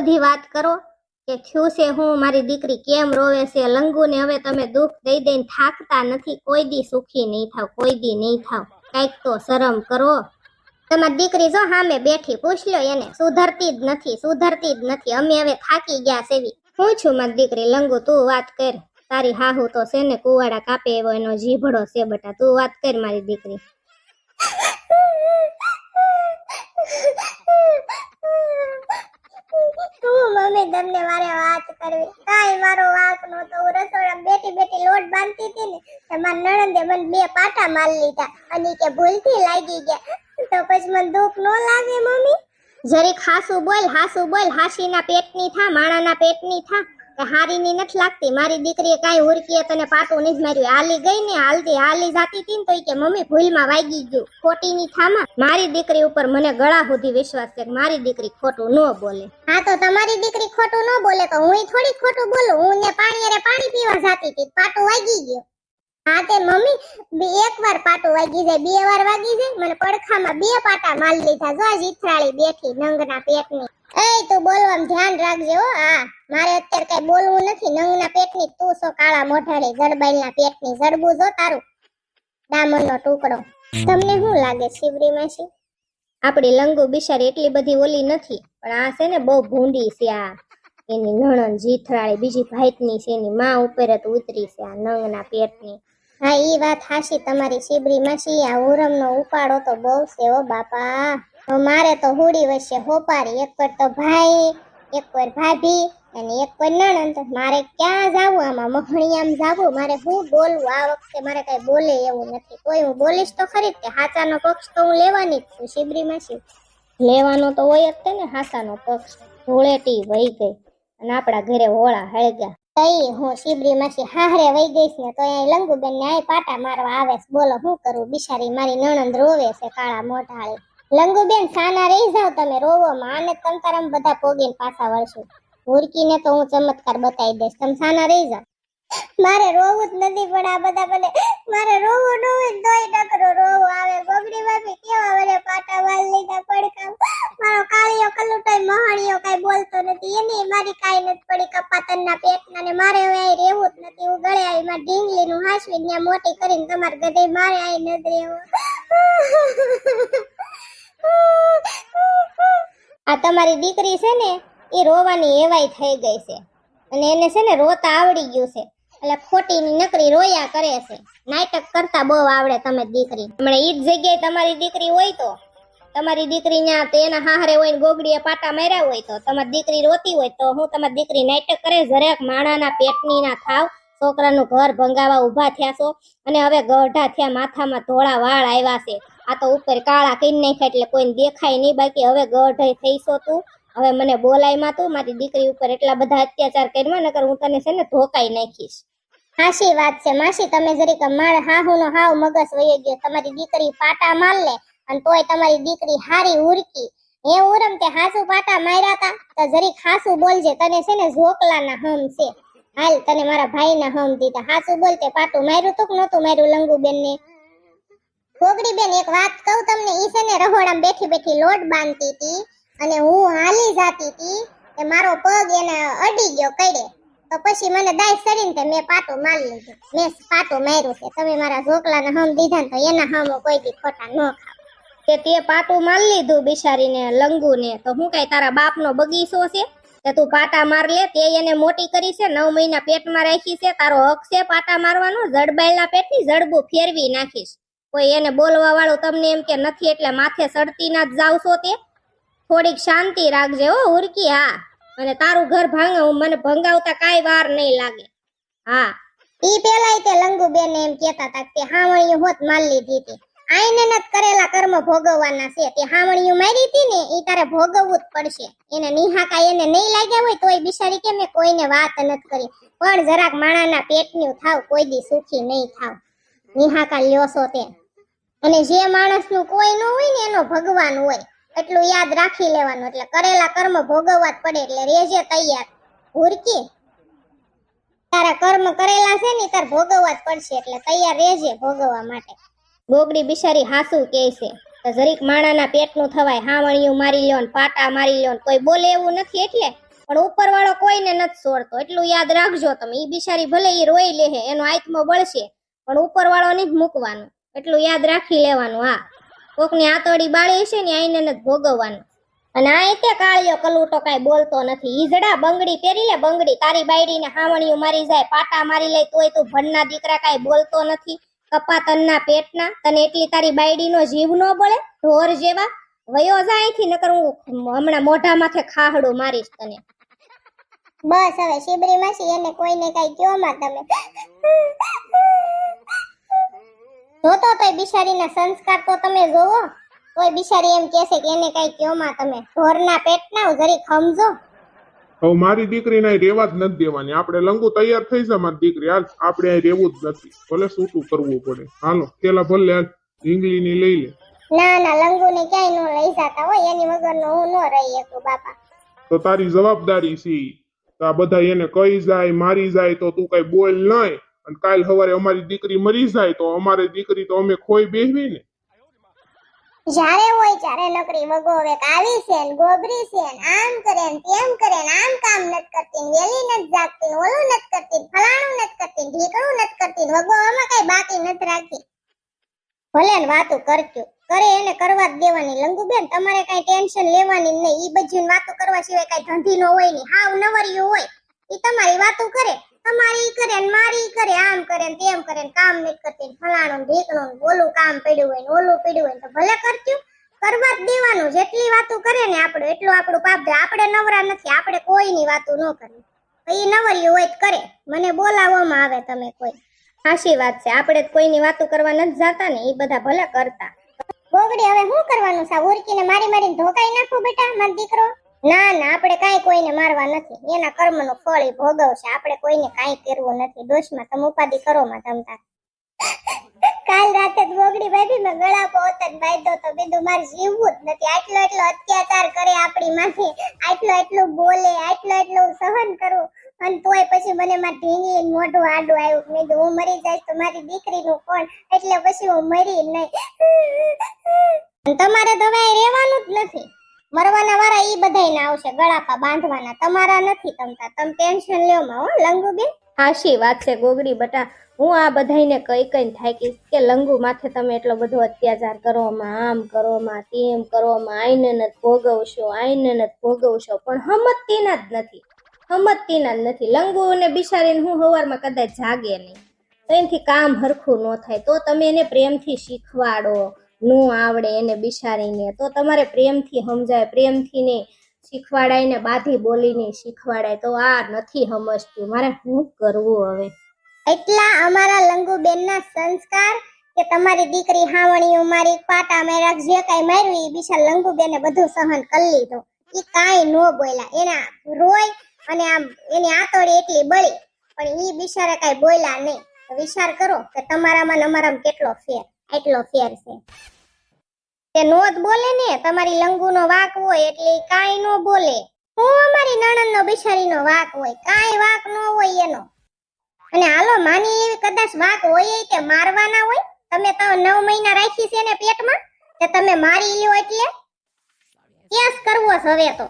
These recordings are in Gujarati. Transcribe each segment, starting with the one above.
બધી વાત કરો કે થયું છે હું, મારી દીકરી કેમ રોવે છે? લંગુને હવે તમે દુઃખ દઈ દઈને થાકતા નથી. કોઈ દી સુખી નહીં થાવ, કોઈ દી નહીં થાવ. કંઈક તો શરમ કરો. તમારી દીકરી જો સામે બેઠી, પૂછ લો એને, સુધરતી જ નથી, સુધરતી જ નથી. અમે હવે થાકી ગયા સેવી. હું છું મારી દીકરી. લંગુ, તું વાત કર. તારી હાહુ તો છે ને, કુવાડા કાપે એવો એનો જીભડો છે બટા. તું વાત કર મારી દીકરી. મમ્મી મારે વાત કરવી. કાઈ મારો વાંક નહોતો. હું રસોડા બેઠી બેઠી લોટ બાંધતી હતી ને, તો મારા નણંદે મને બે પાટા માર લીધા. અને કે ભૂલથી લાગી ગયા. તો પછી મને દુઃખ ન લાગે, મમ્મી? જરીક હાસુ બોલ હાસુ બોલ. હાસીના પેટની થા, માણાના પેટની થા. હારીની નથી લાગતી. મારી દીકરીએ કાંઈ હુરકીએ તને પાટું નહીં માર્યું. હાલી ગઈ ને હાલતી હાલી જાતી હતી તો કે, મમ્મી, ભૂલમાં વાગી ગયું. ખોટીની થામાં. મારી દીકરી ઉપર મને ગળા સુધી વિશ્વાસ છે મારી દીકરી ખોટું ન બોલે. હા, તો તમારી દીકરી ખોટું ન બોલે તો હું થોડી ખોટું બોલું? હું ને પાણી અરે પાણી પીવા જાતી હતી. પાટું વાગી ગયું. હા, તે મમ્મી એક વાર પાટું વાગી જાય, બે વાર વાગી જાય, મને પડખામાં બે પાટા માલ લીધા. જો જીથરાળી બેઠી નંગના પેટની. એ તું બોલવામાં ધ્યાન રાખજે હો. હા, મારે અત્યારે કઈ બોલવું નથી. નંગના પેટની તું સો કાળા મોઢાળી જડબાઈના પેટની જડબું જો તારું. ડામરનો ટુકડો. તમને શું લાગે, શિવરી માસી? આપણી લંગુ બિચારી એટલી બધી ઓલી નથી, પણ આ છે ને બહુ ભૂંડી છે આ. એની નણન જીથરાળી બીજી ભાઈતની છે, એની માં ઉપર જ ઉતરી છે આ નંગના પેટની. હા, ઈ વાત હાશી તમારી શિબરી માસી. આ ઉરમનો ઉપાડો તો બહુ છે હો, બાપા. મારે તો હોડી વચ્ચે હોપારી, એક વાર તો ભાઈ, એક વાર ભાભી અને એક વાર નણંદ. મારે ક્યાં જાવું? આમાં મહણિયામ જાવું? મારે હું બોલવું? આ વખતે મારે કઈ બોલે એવું નથી. કોઈ હું બોલીશ તો ખરી તે. હાચાનો પક્ષ તો હું લેવાની જ છું, શિબરી માસી. લેવાનો તો હોય જ તે ને હાસાનો પક્ષ. ધૂળેટી વહી ગઈ અને આપણા ઘરે હોળા હળગ્યા તઈ હું શિબરી માસી હાહરે વઈ ગઈશ ને તો અહીં લંગુબેન ને આય પાટા મારવા આવે બોલો શું કરું? બિચારી મારી નણંદ રોવે છે, કાળા મોઢાળી. લંગુબેન સાના રહી જાવ તમે, રોવો, માં અને તમ તારમ બધા પોગીને પાછા વળશું. હુરકીને તો હું ચમત્કાર બતાવી દઈશ. તમે સાના રહી જાવ મારે રોવું જ નથી, પણ આ બધા મને, મારે રોવું ન હોય તોય નકરો રોવું આવે. બગડી બાપી કેવા મને પાટા વાળ લીધા પડકા મારો કાળિયો કલુટાઈ મહાણિયો કઈ બોલતો નથી. એને મારી કાઈ નથી પડી. કપાતનના પેટના ને મારે હવે અહીં રહેવું જ નથી. હું ગળે આવી મારી ઢીંગલી નું હાસવી ત્યાં મોટી કરીને તમારે ગધે મારે અહીં નથી રહેવું. આ તમારી દીકરી છે ને, એ રોવાની એવાય થઈ ગઈ છે. અને એને છે ને રોતા આવડી ગયું છે. એટલે ખોટીની નકરી રોયા કરે છે. નાટક કરતા બહુ આવડે તમે દીકરી. હમણાં ઈ જગ્યાએ તમારી દીકરી હોય તો, તમારી દીકરી ના તો એના હાહરે હોય ને ગોગડીએ પાટા માર્યા હોય તો, તમારી દીકરી રોતી હોય તો હું તમારી દીકરી નાટક કરે, જરાક માણાના પેટની ના ખાવ છોકરાનું ઘર ભંગાવા ઊભા થયા છો, અને હવે ગઢા થયા માથામાં ધોળા વાળ આવ્યા છે. આ તો ઉપર કાળા કરી નાખ્યા એટલે કોઈને દેખાય નહીં. બાકી હવે ગઢ થઈશો તું. હવે મને બોલાયમાં તું. મારી દીકરી ઉપર એટલા બધા અત્યાચાર કર્યા નકર હું તને છે ને ધોકાઈ નાખીશ. હાશી વાત છે, માસી. તમે જરીક માર હાહુનો હાવ મગજ વહી ગયો. તમારી દીકરી પાટા માર લે અને તોય તમારી દીકરી હારી ઉરકી. હે ઉરમ તે હાસુ પાટા માર્યા તા. તો જરીક હાસુ બોલજે. તને છે ને ઝોકલાના હમ છે. હાલ તને મારા ભાઈના હમ દીધા. હાસુ બોલ તે પાટું માર્યું તું કે નહોતું માર્યું લંગુબેન ને ઘોગડી બેન એક વાત કહું તમને, ઈ છે ને રહોડામાં બેઠી બેઠી લોટ બાંધતી હતી અને હું હાલી જાતી હતી કે મારો પગ એને અડી ગયો કડે. તો પછી મને દાય સરીને તે મેં પાટું મારી લીધું. મેં પાટું માર્યું છે. તમે મારા ઝોકલાને હમ દીધા ને તો એના હમ કોઈ દી ખોટા ન ખાવ. કે તે પાટું માર લીધું બિચારીને, લંગુને. તો હું કઈ તારા બાપનો બગીચો છે? કે તું પાટા માર લે, તે એને મોટી કરી છે, નવ મહિના પેટમાં રાખી છે, તારો હક છે પાટા મારવાનો જડબાઈલના પેટની જડબું ફેરવી નાખીશ. કોઈ એને બોલવા વાળું તમને એમ કે નથી એટલે માથે સડતી ના જ જાવશો તે. થોડીક શાંતિ રાખજે હો, ઉરકી, હા. અને તારું ઘર ભાંગે મને ભંગાવતા કાંઈ વાર નહીં લાગે. હા. ઈ પેલાય તે લંગુ બેન એમ કેતા હતા કે હાવણીયું હોત માલ લીધી હતી આઈને નત કરેલા કર્મ ભોગવવાના છે, તે હાવણીયું મારી હતી ને, ઈ તારે ભોગવવું જ પડશે. એને નિહાકા એને નહીં લાગ્યા હોય તોય બિચારી કે મેં કોઈને વાત નથી કરી. પણ જરાક માણાના પેટનું થાવ, કોઈ દી સુખી નહીં થાવ. નિહાકા લ્યો છો તે. અને જે માણસનું કોઈ ન હોય ને એનો ભગવાન હોય, એટલું યાદ રાખી લેવાનું. એટલે કરેલા કર્મ ભોગવવા જ પડે, એટલે રેજે તૈયાર. હુરકી તારા કર્મ કરેલા છે ને તાર ભોગવવા જ પડશે, એટલે તૈયાર રહેજે ભોગવવા માટે. ગોગડી બિચારી હાસુ કે છે, તો જરીક માણાના પેટનું થવાય, હાવણિયું મારી લ્યો ને પાટા મારી લ્યો ને કોઈ બોલે એવું નથી એટલે, પણ ઉપરવાળો કોઈને નથી છોડતો. એટલું યાદ રાખજો તમે, ઈ બિચારી ભલે ઈ રોઈ લે એનો આત્મો બળશે પણ ઉપરવાળો નહીં મૂકવાનું. એટલું યાદ રાખી લેવાનું, હા. કોકની આતોડી બાળી હશે ને આઈને નથી ભોગવવાનું. અને આ તે કાળિયો કલુટો કાંઈ બોલતો નથી. ઈજડા બંગડી પહેરી લે, બંગડી તારી બાયડીને હાવણીયું મારી જાય, પાટા મારી લે, તોય તું ભણના દીકરા કાંઈ બોલતો નથી. કપા તનના પેટના, તને એટલી તારી બાયડીનો જીવ ન બોલે, ઢોર જેવા. વયો જાય અહીંથી, નકર હું હમણાં મોઢા માથે ખાહડો મારીશ તને. બસ હવે શિબરી માસી, એને કોઈને કઈ કયો માં તમે. જોતો તોય બિચારીના સંસ્કાર તો તમે જોવો. કોઈ બિચારી એમ કહેશે કે એને કઈ કયો માં તમે ઢોરના પેટના જરી ખમજો હવે મારી દીકરીને અહીં રેવા જ નથી દેવાની. આપણે લંગુ તૈયાર થઈ છે મારી દીકરી. હાલ આપણે અહીં રહેવું જ નથી. ભલે સૂતું કરવું પડે. હાલો પેલા ભલે હાલ ઢીંગલીની લઈ લે. ના ના લંગુને ક્યાંય નો લઈ જતા હોય એની વગરનો હું નો રહી શકું બાપા. તો તારી જવાબદારી છે તો આ બધા એને કહી જાય મારી જાય તો તું કઈ બોલ નહીં અને કાલ સવારે અમારી દીકરી મરી જાય તો અમારી દીકરી તો અમે ખોઈ બેહવી ને. જ્યારે હોય ત્યારે નકરી વગોવે આવી છે ને, ગોબરી છે ને, આમ કરે ને તેમ કરે ને, આમ કામ નત કરતી ને, વેલી નત જાગતી ઓલું નત કરતી ફલાણું નત કરતી ઢીકણું નત કરતી ને વગોવામાં કઈ બાકી નત રાખી. ભલે ને વાતું કરજો, કરે એને કરવા જ દેવાની. લંગુબેન તમારે કઈ ટેન્શન લેવાની નહીં. ઈ બધી વાતો કરવા સિવાય કઈ ધંધી નો હોય નહીં હાવ નવરિયું હોય, ઈ તમારી વાતો કરે. તમારી કરે મારી કરે, આમ કરે તેમ કરે કામ નથી કરતી ફલાણું ઢીકણું ઓલું કામ પડ્યું હોય ઓલું પડ્યું હોય તો ભલે કરજો. કરવા જ દેવાનું, જેટલી વાતો કરે ને આપણે, એટલું આપણું પાપ. આપણે નવરા નથી, આપણે કોઈની વાતું ન કરવી એ નવરી હોય કરે. મને બોલાવવામાં આવે તમે કોઈ. સાચી વાત છે. આપણે કોઈની વાતો કરવા નથી જાતા ને એ બધા ભલે કરતા. બોગડી, હવે શું કરવાનું સા ઉરકીને મારી મારીને ધોકાઈ નાખો બેટા, મારો દીકરો. ના ના, આપણે કાંઈ કોઈને મારવા નથી. એના કર્મનું ફળ એ ભોગવશે. આપણે કોઈને કાંઈ કરવું નથી. દોષમાં તમે ઉપાધિ કરો માં તમતા કાલ રાતે જ ગોગડી ભાભી મેં ગળા પોતન બાંધ્યો તો બીજું મારે જીવવું જ નથી. આટલો એટલો અત્યાચાર કરે આપણી માથે. આટલો એટલું બોલે, આટલો એટલું સહન કરું. અને તોય પછી મને મારી ઢીંગલી મોઢું આડું આવ્યું મેં કીધું હું મરી જઈશ તો મારી દીકરીનું કોણ? એટલે પછી હું મરી નહીં. તમારે તો ભાઈ રહેવાનું જ નથી. મરવાના વાળા ઈ બધાયને આવશે, ગળાપા બાંધવાના. તમારા નથી તમતા. તમે ટેન્શન લ્યો માં, હો, લંગુબેન? સાચી વાત છે ગોગડી, બટા હું આ બધાયને કઈ કઈ થાકી કે લંગુ માથે તમે એટલો બધો અત્યાચાર કરો માં, આમ કરો માં, તેમ કરો માં, આઈને ન ભોગવશો, આઈને ન ભોગવશો, પણ હમતતીના જ નથી. હમતતીના જ નથી. લંગુ ને બિચારીને હું હવારમાં કદાચ જાગે નહીં. તો એનાથી કામ હરખું ન થાય. તો તમે એને પ્રેમથી શીખવાડો. નો આવડે એને બિચારીને. તો તમારે પ્રેમથી સમજાય પ્રેમથી ને શીખવાડાય ને બાધી બોલીને શીખવાડાય. તો આ નથી સમજતું. મારે શું કરવું હવે? એટલા અમારા લંગુબેનના સંસ્કાર કે તમારી દીકરી હાવણી મારી પાટા મેરા જે કાઈ માર્યું ઈ બિચાર લંગુબેને બધું સહન કરી લીધું. એ કાંઈ નો બોલ્યા. એના રોય અને આમ એની આતોડી એટલી બળી, પણ એ બિચારા કાંઈ બોલ્યા નહીં. વિચાર કરો કે તમારામાં અમારામાં કેટલો ફેર. એટલો ફેર છે. તે નોત બોલે ને, તમારી લંગુનો વાક હોય એટલે કાંઈ નો બોલે. હું અમારી નણંદનો બિચારીનો વાક હોય, કાંઈ વાક નો હોય એનો. અને હાલો, માની એવી કદાચ વાક હોય કે મારવાના હોય, તમે તો નવ મહિના રાખી છે ને પેટમાં કે તમે મારી લ્યો એટલે? કેસ કરવો છે હવે તો.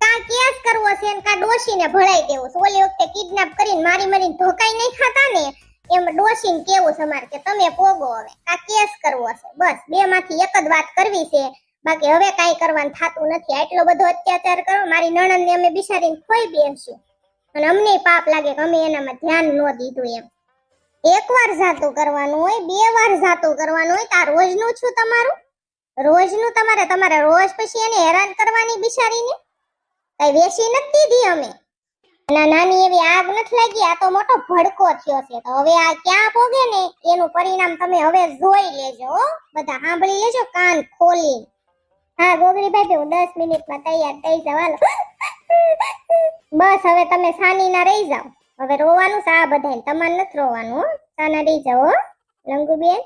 કા કેસ કરવો છે ને, કા ડોશીને ભળાઈ દેવું ઓલી વખતે કિડનેપ કરીને મારી મારીને ધોકાઈ નહીં ખાતા ને એમ ડોશીને કેવું છે મારે કે તમે પોગો હવે. આ કેસ કરવો છે. બસ બે માંથી એક જ વાત કરવી છે. બાકી હવે કાંઈ કરવાનું થતું નથી. આટલો બધો અત્યાચાર કરો. મારી નણંદને અમે બિચારીને ખોઈ બેસશું. અને અમને પાપ લાગે કે અમે એનામાં ધ્યાન ન દીધું એમ. એક વાર જાતું કરવાનું હોય, બે વાર જાતું કરવાનું હોય, તો આ રોજનું છું તમારું? રોજનું તમારે તમારે રોજ પછી એને હેરાન કરવાની બિચારીને? કઈ વેસી નથી દીધી અમે. નાની એવી આગ નથી લાગી, આ તો મોટો ભડકો થયો છે. તો હવે આ ક્યાં ભોગે ને? એનું પરિણામ તમે હવે જોઈ લેજો બધા સાંભળી લેજો, કાન ખોલી હા ગોગડી ભાઈ હું દસ મિનિટમાં તૈયાર થઈ જાવ બસ, હવે તમે સાની ના રહી જાઓ. હવે રોવાનું આ બધાને. તમારે નથી રોવાનું સાના રહી જાઓ લંગુબેન.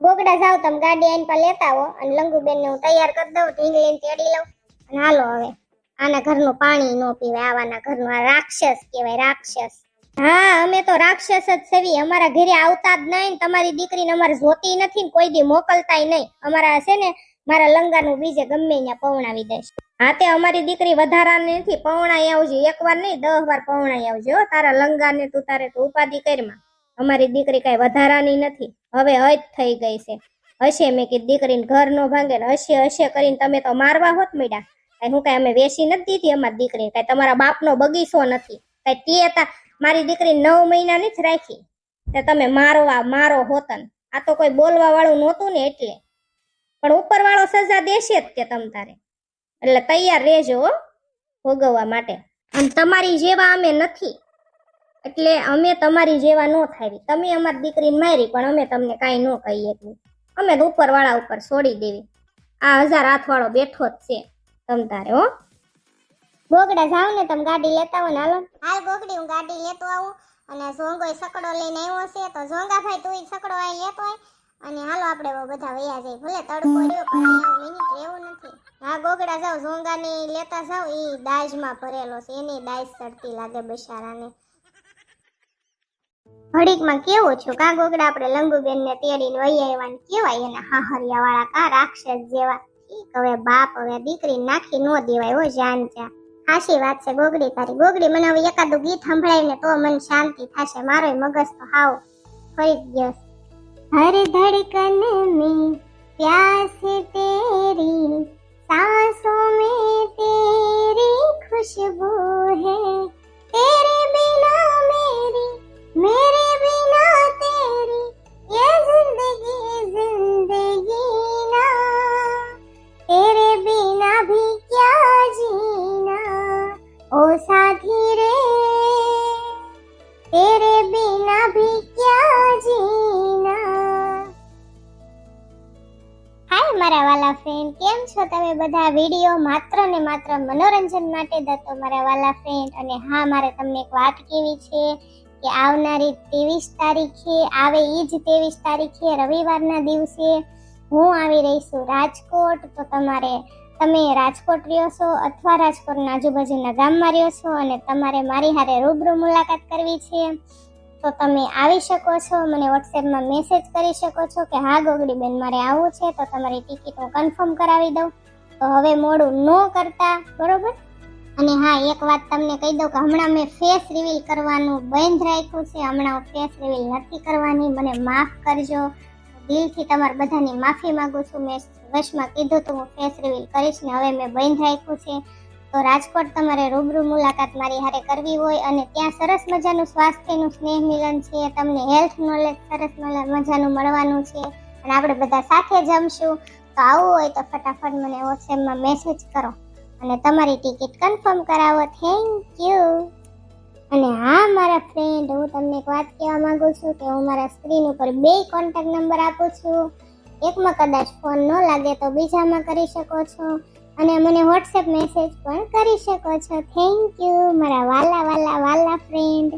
ગોગડા જાવ તમે ગાડી આઈને પર લેતા આવો. અને લંગુબેન ને હું તૈયાર કરી દઉં, ઢીંગલીને તેડી લઉં. અને હાલો હવે. આના ઘરનું પાણી નો પીવાય આવાના ઘરનું રાક્ષસ કહેવાય, રાક્ષસ. હા, અમે તો રાક્ષસ જ સેવી અમારા ઘરે આવતા જ નહીં તમારી દીકરીને અમારે જોતી નથી કોઈ દી મોકલતાય નહીં. અમારા છે ને, મારા લંગાનું બીજે ગમે ત્યાં પવણાવી દઈશ. હા, તે અમારી દીકરી વધારાની નથી પવણાઈ આવજે. એક વાર નહીં દસ વાર પવણાઈ આવજે તારા લંગાને તું, તારે તું ઉપાધિ કરમાં. અમારી દીકરી કઈ વધારાની નથી. હવે અજ થઈ ગઈ છે. હશે મેં કીધું, દીકરીને ઘર નો ભાંગે હશે હશે કરીને તમે તો મારવા હોત મીડા કઈ હું કઈ અમે વેસી નથી દીધી અમારી દીકરી કઈ તમારા બાપનો બગીચો નથી. કઈ તે હતા, મારી દીકરી નવ મહિના જ રાખી. તે તમે મારવા મારો હોતન. આ તો કોઈ બોલવા વાળું નહોતું ને એટલે. પણ ઉપરવાળો સજા દેશે જ તે તમ તારે. એટલે તૈયાર રહેજો ભોગવવા માટે. અને તમારી જેવા અમે નથી. એટલે અમે તમારી જેવા ન થાવી. તમે અમારી દીકરીને મારી, પણ અમે તમને કાંઈ ન કહીએ. અમે તો ઉપર ઉપર છોડી દેવી. આ હજાર હાથવાળો બેઠો જ છે. તમ તારે હો. ગોગડા જાવ ને તમે ગાડી લેતા આવો ને હાલો. હાલ ગોગડી હું ગાડી લેતો આવું. અને ઝોંગોય સકડો લઈને આવ્યો છે તો ઝોંગા ભાઈ તું સકડો અહીં લેતો હોય અને હાલો આપણે બધા વયા જઈએ. ભલે તડકો રહ્યો પણ અહીંયા મિનિટ રહેવું નથી. હા ગોગડા જાવ ઝોંગાની લેતા જાવ ઈ દાજમાં ભરેલો છે. એની દાજ ચડતી લાગે બિચારાને. ઘડીકમાં કેવો છું કા ગોગડા? આપણે લંગુબેન ને તેડીને વહી આવ્યા ને કેવાય એને હાહરિયા વાળા કા રાક્ષસ જેવા. ઠીક હવે બાપ હવે દીકરી નાખી નો દેવાય, હો જાન ત્યાં હાશી વાત છે ગોગડી તારી. ગોગડી મને હવે એકાદું ગીત સંભળાવીને તો મન શાંતિ થશે. મારો મગજ તો હાવ ફરી ગયો હર ધડકન મે પ્યાસ તેરી સાસોં મે તેરી ખુશબુ હૈ. બધા વીડિયો માત્ર ને માત્ર મનોરંજન માટે જ હતો મારા વાલા ફ્રેન્ડ અને હા, મારે તમને એક વાત કેવી છે કે આવનારી ત્રેવીસ તારીખે આવે એ જ ત્રેવીસ તારીખે રવિવારના દિવસે હું આવી રહી છું રાજકોટ. તો તમારે, તમે રાજકોટ રહ્યો છો અથવા રાજકોટના આજુબાજુના ગામમાં રહ્યો છો અને તમારે મારી હારે રૂબરૂ મુલાકાત કરવી છે, તો તમે આવી શકો છો. મને વોટ્સએપમાં મેસેજ કરી શકો છો કે, હા, ગોગડીબેન, મારે આવવું છે. તો તમારી ટિકિટ હું કન્ફર્મ કરાવી દઉં. તો હવે મોડું ન કરતા, બરોબર? અને હા, એક વાત તમને કહી દઉં કે હમણાં મેં ફેસ રિવીલ કરવાનું બંધ રાખ્યું છે. હમણાં હું ફેસ રિવીલ નથી કરવાની. મને માફ કરજો. દિલથી તમારા બધાની માફી માગું છું. મેં વશમાં કીધું તો હું ફેસ રિવીલ કરીશ ને હવે મેં બંધ રાખ્યું છે. તો રાજકોટ તમારે રૂબરૂ મુલાકાત મારી હારે કરવી હોય અને ત્યાં સરસ મજાનું સ્વાસ્થ્યનું સ્નેહ મિલન છે. તમને હેલ્થ નોલેજ સરસ મજા- મજાનું મળવાનું છે. અને આપણે બધા સાથે જમશું. તો આવું હોય તો ફટાફટ મને વોટ્સએપમાં મેસેજ કરો અને તમારી ટિકિટ કન્ફર્મ કરાવો. થેન્ક યુ અને હા, મારા ફ્રેન્ડ હું તમને એક વાત કહેવા માંગુ છું કે હું મારા સ્ક્રીન ઉપર બે કોન્ટેક્ટ નંબર આપું છું. એકમાં કદાચ ફોન ન લાગે તો બીજામાં કરી શકો છો. અને મને વોટ્સએપ મેસેજ પણ કરી શકો છો. થેન્ક યુ મારા વાલા વાલા વાલા ફ્રેન્ડ